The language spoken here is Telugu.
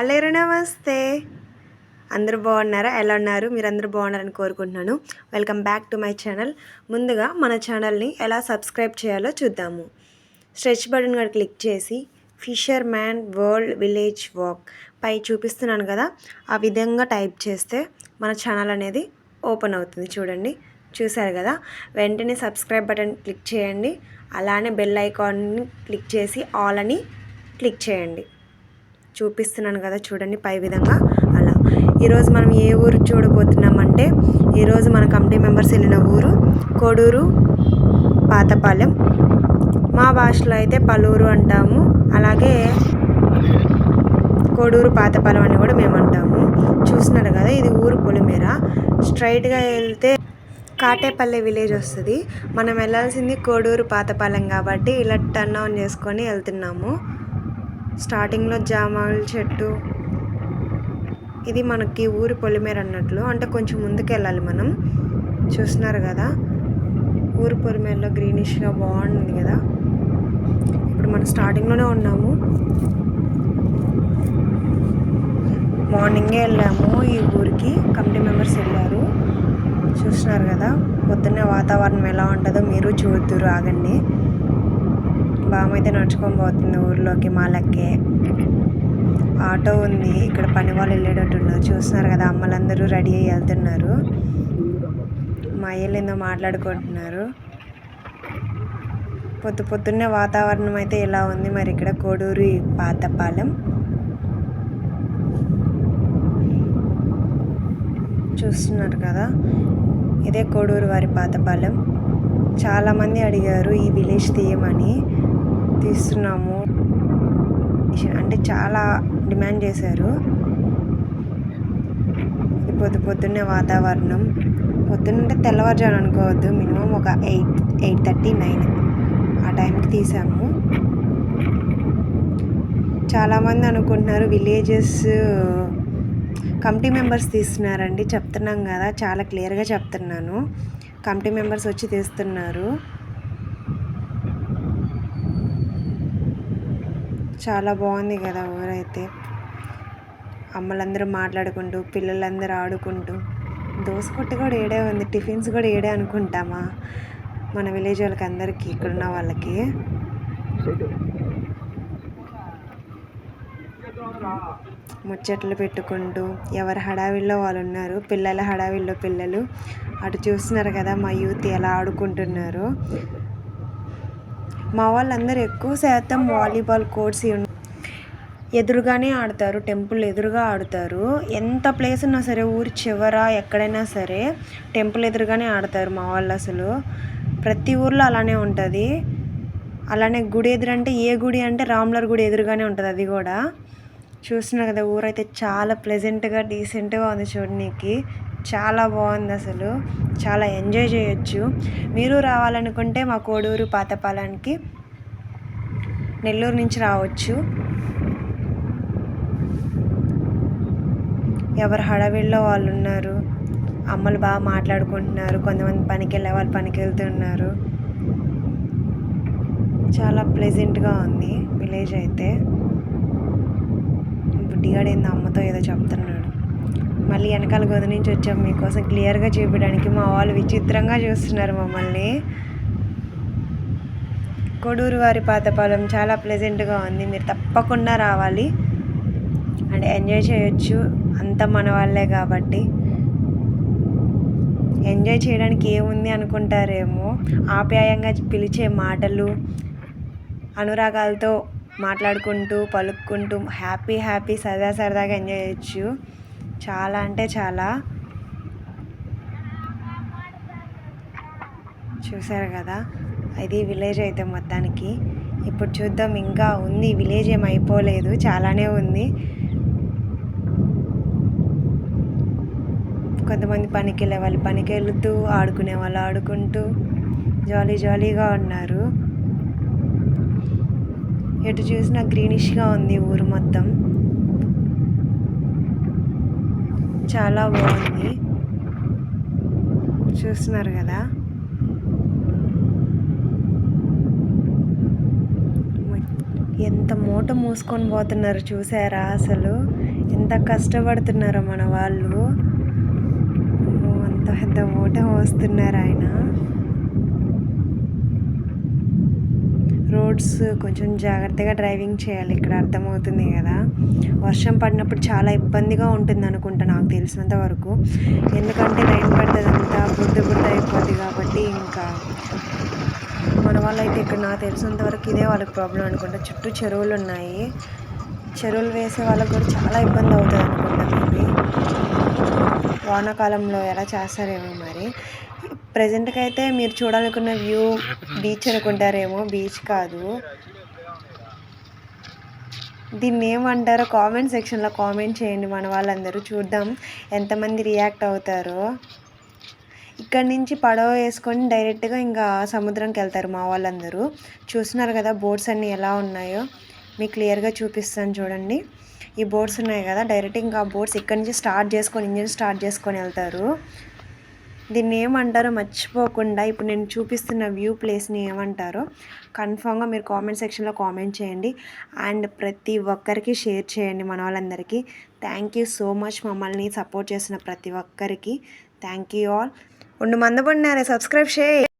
హలో నమస్తే. అందరూ బాగున్నారా? ఎలా ఉన్నారు? మీరు అందరూ బాగున్నారని కోరుకుంటున్నాను. Welcome back to my channel ముందుగా మన ఛానల్ని ఎలా సబ్స్క్రైబ్ చేయాలో చూద్దాము. స్ట్రెచ్ బటన్ కూడా క్లిక్ చేసి fisherman world village walk పై చూపిస్తున్నాను కదా ఆ విధంగా టైప్ చేస్తే మన ఛానల్ అనేది ఓపెన్ అవుతుంది చూడండి. చూశారు కదా? వెంటనే సబ్స్క్రైబ్ బటన్ క్లిక్ చేయండి. అలానే బెల్ ఐకాన్ని క్లిక్ చేసి ఆల్ అని క్లిక్ చేయండి. చూపిస్తున్నాను కదా చూడండి పై విధంగా. అలా. ఈరోజు మనం ఏ ఊరు చూడబోతున్నామంటే ఈరోజు మన కమిటీ మెంబర్స్ వెళ్ళిన ఊరు కోడూరు పాతపాలెం. మా భాషలో అయితే పలూరు అంటాము. అలాగే కోడూరు పాతపాలెం అని కూడా మేము అంటాము. చూస్తున్నారు కదా ఇది ఊరు పొలిమేర. స్ట్రైట్గా వెళ్తే కాటేపల్లె విలేజ్ వస్తుంది. మనం వెళ్ళాల్సింది కోడూరు పాతపాలెం కాబట్టి ఇలా టర్న్ ఆన్ చేసుకొని వెళ్తున్నాము. స్టార్టింగ్లో జామాల చెట్టు. ఇది మనకి ఊరి పొలిమేర అన్నట్లు. అంటే కొంచెం ముందుకు వెళ్ళాలి మనం. చూస్తున్నారు కదా? ఊరి పొలిమేరలో గ్రీనిష్గా బాగుంది కదా? ఇప్పుడు మనం స్టార్టింగ్లోనే ఉన్నాము. మార్నింగే వెళ్ళాము ఈ ఊరికి. కమిటీ మెంబర్స్ వెళ్ళారు. చూస్తున్నారు కదా? పొద్దున్నే వాతావరణం ఎలా ఉంటుందో మీరు చూద్దురు ఆగండి. బామ్మ అయితే నడుచుకొని పోతుంది ఊర్లోకి మాలక్కే. ఆటో ఉంది ఇక్కడ పని వాళ్ళు వెళ్ళేటట్టున్నారు చూస్తున్నారు కదా అమ్మలందరూ రెడీ అయ్యి వెళ్తున్నారు. మా అయ్యలు మాట్లాడుకుంటున్నారు. పొద్దు పొద్దున్నే వాతావరణం అయితే ఇలా ఉంది? మరి ఇక్కడ కోడూరి పాతపాలెం. చూస్తున్నారు కదా ఇదే కోడూరు వారి పాతపాలెం. చాలామంది అడిగారు ఈ విలేజ్ తీయమని. తీస్తున్నాము. అంటే చాలా డిమాండ్ చేశారు. పొద్దు పొద్దున్నే వాతావరణం. పొద్దున్నంటే తెల్లవారుజాను అనుకోవద్దు. మినిమం ఒక ఎయిట్ ఎయిట్ థర్టీ నైన్ ఆ టైంకి తీసాము. చాలామంది అనుకుంటున్నారు విలేజెస్ కమిటీ మెంబర్స్ తీస్తున్నారండి. చెప్తున్నాం కదా చాలా క్లియర్గా చెప్తున్నాను. కమిటీ మెంబర్స్ వచ్చి తీస్తున్నారు. చాలా బాగుంది కదా ఊరైతే. అమ్మలందరూ మాట్లాడుకుంటూ పిల్లలందరూ ఆడుకుంటూ. దోశ కొట్టు కూడా ఏడే ఉంది టిఫిన్స్ కూడా ఏడే అనుకుంటామా? మన విలేజ్ వాళ్ళకి అందరికీ ఇక్కడున్న వాళ్ళకి. ముచ్చట్లు పెట్టుకుంటూ ఎవరి హడావిల్లో వాళ్ళు ఉన్నారు పిల్లల హడావిల్లో పిల్లలు. అటు చూస్తున్నారు కదా మా యూత్ ఎలా ఆడుకుంటున్నారు. మా వాళ్ళందరూ ఎక్కువ శాతం వాలీబాల్ కోర్ట్స్ ఎదురుగానే ఆడతారు టెంపుల్ ఎదురుగా ఆడతారు. ఎంత ప్లేస్ ఉన్నా సరే ఊరి చివర ఎక్కడైనా సరే టెంపుల్ ఎదురుగానే ఆడతారు మా వాళ్ళు అసలు. ప్రతి ఊర్లో అలానే ఉంటుంది. అలానే గుడి ఎదురంటే ఏ గుడి అంటే రాములర్ గుడి ఎదురుగానే ఉంటుంది అది కూడా. చూస్తున్నారు కదా ఊరైతే చాలా ప్లెజెంట్గా డీసెంట్గా ఉంది చూడడానికి చాలా బాగుంది అసలు. చాలా ఎంజాయ్ చేయొచ్చు. మీరు రావాలనుకుంటే మా కోడూరు పాతపాలానికి నెల్లూరు నుంచి రావచ్చు. ఎవరు హడావిడిలో వాళ్ళు ఉన్నారు. అమ్మలు బాగా మాట్లాడుకుంటున్నారు. కొంతమంది పనికి వెళ్ళే వాళ్ళు పనికి వెళ్తున్నారు చాలా ప్లెజెంట్గా ఉంది. విలేజ్ అయితే. బుడ్డిగాడు ఏందో అమ్మతో ఏదో చెప్తున్నాడు. మళ్ళీ వెనకాల గొంతు నుంచి వచ్చాం మీకోసం క్లియర్గా చూపించడానికి మా వాళ్ళు విచిత్రంగా చూస్తున్నారు మమ్మల్ని. కొడూరు వారి పాతపాలెం చాలా ప్లెజెంట్గా ఉంది. మీరు తప్పకుండా రావాలి. అండ్ ఎంజాయ్ చేయొచ్చు. అంత మన వాళ్ళే కాబట్టి. ఎంజాయ్ చేయడానికి ఏముంది అనుకుంటారేమో? ఆప్యాయంగా పిలిచే మాటలు అనురాగాలతో మాట్లాడుకుంటూ పలుక్కుంటూ హ్యాపీ హ్యాపీ సరదా సరదాగా ఎంజాయ్ చేయొచ్చు. చాలా అంటే చాలా. చూసారు కదా? ఇది విలేజ్ అయితే మొత్తానికి. ఇప్పుడు చూద్దాం ఇంకా ఉంది. విలేజ్ ఏం అయిపోలేదు. చాలానే ఉంది. కొంతమంది పనికి వెళ్ళే వాళ్ళు పనికి వెళుతూ ఆడుకునే వాళ్ళు ఆడుకుంటూ జాలీ జాలీగా ఉన్నారు. ఎటు చూసినా గ్రీనిష్గా ఉంది ఊరు మొత్తం. చాలా బాగుంది. చూస్తున్నారు కదా? ఎంత మూట మూసుకొని పోతున్నారు చూసారా అసలు? ఎంత కష్టపడుతున్నారో మన వాళ్ళు. అంత పెద్ద మూట మోస్తున్నారు ఆయన. రోడ్స్ కొంచెం జాగ్రత్తగా డ్రైవింగ్ చేయాలి. ఇక్కడ అర్థమవుతుంది కదా. వర్షం పడినప్పుడు చాలా ఇబ్బందిగా ఉంటుంది అనుకుంటా నాకు తెలిసినంత వరకు. ఎందుకంటే రైన్ పడుతుంది అంతా బుద్ధ బుద్ధ అయిపోద్ది కాబట్టి ఇంకా మన వాళ్ళైతే అయితే ఇక్కడ నాకు తెలిసినంత వరకు ఇదే వాళ్ళకి ప్రాబ్లం అనుకుంటా. చుట్టూ చెరువులు ఉన్నాయి. చెరువులు వేసే వాళ్ళకి కూడా చాలా ఇబ్బంది అవుతుంది అనుకుంటా మేబీ. వానాకాలంలో ఎలా చేస్తారేమో మరి. ప్రజెంట్కి అయితే మీరు చూడాలనుకున్న వ్యూ బీచ్ అనుకుంటారేమో. బీచ్ కాదు. దీన్ని ఏమంటారో కామెంట్ సెక్షన్లో కామెంట్ చేయండి. మన వాళ్ళందరూ చూద్దాం ఎంతమంది రియాక్ట్ అవుతారో. ఇక్కడ నుంచి పడవ వేసుకొని డైరెక్ట్గా ఇంకా సముద్రంకి వెళ్తారు మా వాళ్ళందరూ. చూస్తున్నారు కదా బోట్స్ అన్నీ ఎలా ఉన్నాయో. మీకు క్లియర్గా చూపిస్తాను చూడండి. ఈ బోర్డ్స్ ఉన్నాయి కదా డైరెక్ట్ ఇంకా బోర్డ్స్ ఇక్కడ నుంచి స్టార్ట్ చేసుకొని ఇంజిన్ స్టార్ట్ చేసుకొని వెళ్తారు. దీన్ని ఏమంటారో మర్చిపోకుండా ఇప్పుడు నేను చూపిస్తున్న వ్యూ ప్లేస్ని ఏమంటారో కన్ఫామ్గా మీరు కామెంట్ సెక్షన్లో కామెంట్ చేయండి. అండ్ ప్రతి ఒక్కరికి షేర్ చేయండి మన వాళ్ళందరికీ. థ్యాంక్ యూ సో మచ్ మమ్మల్ని సపోర్ట్ చేసిన ప్రతి ఒక్కరికి. Thank you all. ఉండు మందపడినారే సబ్స్క్రైబ్ చేయి.